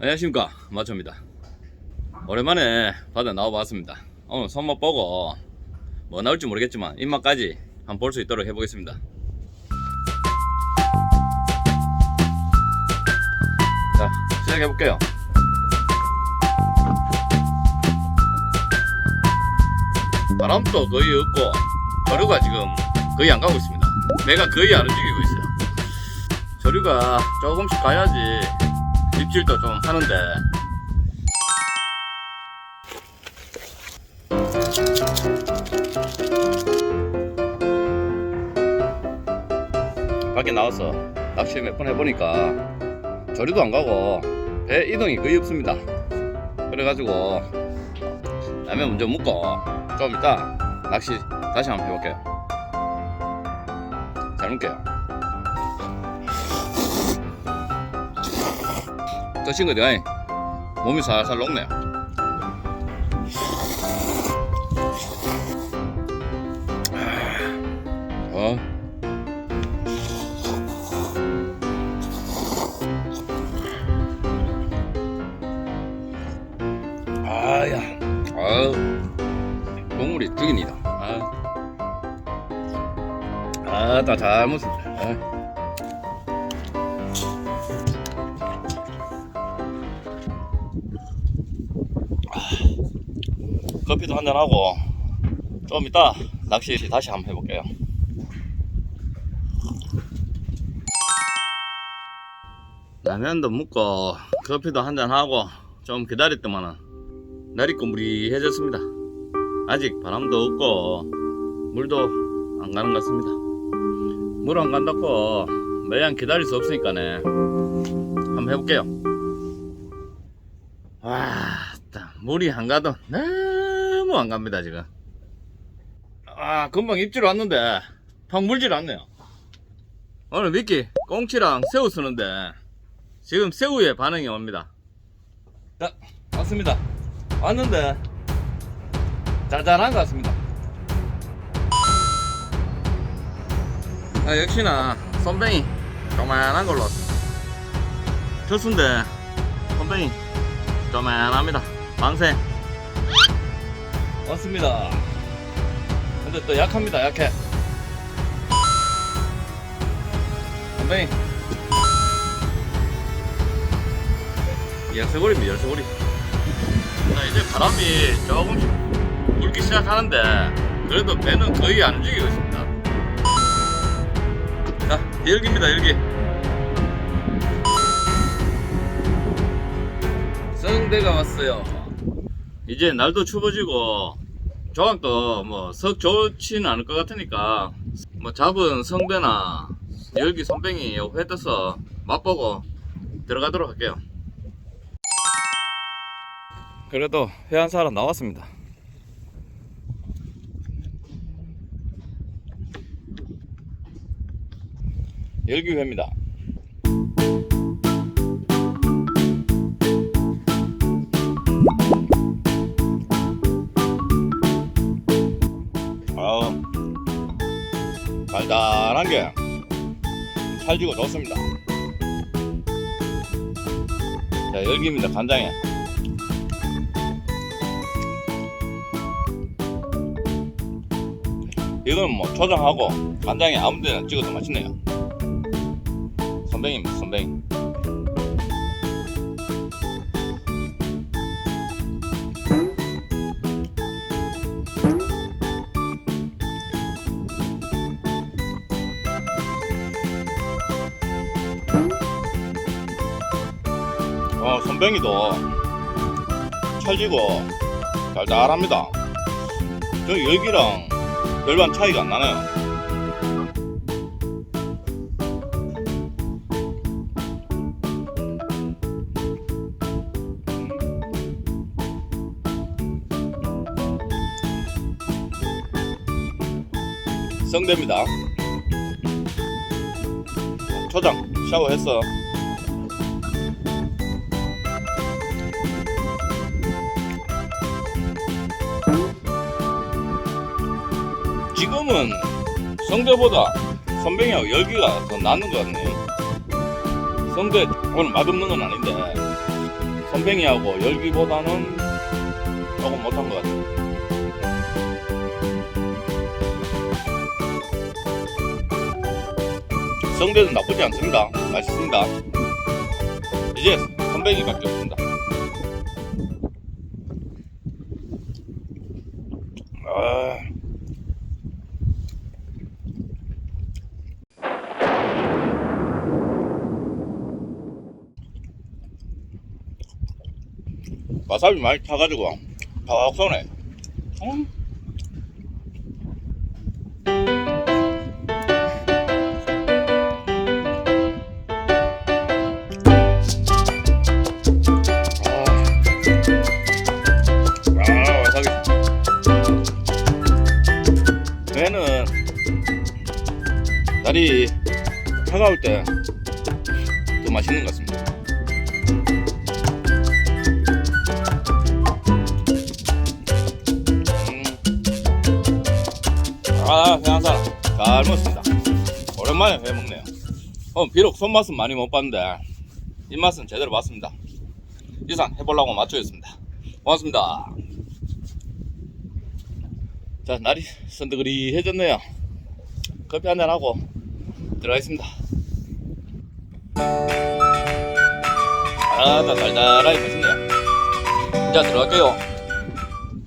안녕하십니까. 마초입니다. 오랜만에 바다 나와봤습니다. 오늘 손맛 보고 뭐 나올지 모르겠지만 입맛까지 한번 볼 수 있도록 해보겠습니다. 자 시작해볼게요. 바람도 거의 없고 저류가 지금 거의 안 가고 있습니다. 배가 거의 안 움직이고 있어요. 저류가 조금씩 가야지 입질도 좀 하는데. 밖에 나와서 낚시 몇 번 해보니까 저리도 안 가고 배 이동이 거의 없습니다. 그래가지고 라면 먼저 먹고 좀 이따 낚시 다시 한번 해볼게요. 잘 먹게요 거지 아이 몸이 살살 녹네요 어. 아야. 아우. 국물이 죽입니다. 아. 아따 잘 먹습니다 아. 커피도 한잔 하고 좀 이따 낚시 다시 한번 해볼게요. 라면도 먹고 커피도 한잔 하고 좀 기다렸더만은 날이 꾸무리해졌습니다. 아직 바람도 없고 물도 안 가는 것 같습니다. 물 안 간다고 매양 기다릴 수 없으니까네 한번 해볼게요. 와, 따, 물이 안 가도 너무 안 갑니다, 지금. 아, 금방 입질 왔는데, 팍 물질 않네요. 오늘 미끼, 꽁치랑 새우 쓰는데, 지금 새우에 반응이 옵니다. 자, 왔습니다. 왔는데, 짜잘한 것 같습니다. 아, 역시나, 손뱅이, 조만한 걸로. 저순데, 손뱅이, 조만합니다. 방생. 왔습니다. 근데 또 약합니다, 약해. 선배님. 열쇠고리입니다, 열쇠고리. 자, 이제 바람이 조금씩 불기 시작하는데, 그래도 배는 거의 안 움직이고 있습니다. 자, 열기입니다, 열기. 성대가 왔어요. 이제 날도 추워지고 조각도 뭐썩 좋지는 않을 것 같으니까 뭐 잡은 성대나 열기 손뱅이 회 떠서 맛보고 들어가도록 할게요. 그래도 회 한 사람 나왔습니다. 열기회입니다. 달달한 게 찰지고 좋습니다. 자 열기입니다 간장에. 이건 뭐 초장하고 간장에 아무 데나 찍어도 맛있네요. 선뱅. 어, 선뱅이도 찰지고 달달합니다. 저 열기랑 별반 차이가 안 나네요. 성대입니다. 초장 샤워했어. 지금은 성대보다 선뱅이하고 열기가 더 낫는 것 같네요. 성대 오늘 맛없는 건 아닌데 선뱅이하고 열기보다는 조금 못한 것 같아요. 성대는 나쁘지 않습니다. 맛있습니다. 이제 선뱅이밖에 없습니다. 아... 와사비 많이 타가지고 팍 쏘네. 음. 아, 아, 와사비. 얘는 날이 차가울 때 더 맛있는 것 같습니다. 아, 회한사람 잘 먹습니다. 오랜만에 회 먹네요. 어, 비록 손맛은 많이 못 봤는데 입맛은 제대로 봤습니다. 이상 해보려고 맞추겠습니다. 고맙습니다. 자, 날이 선드그리해졌네요. 커피 한잔 하고 들어가겠습니다. 아, 나 달달하게 맛있네요. 자, 들어갈게요.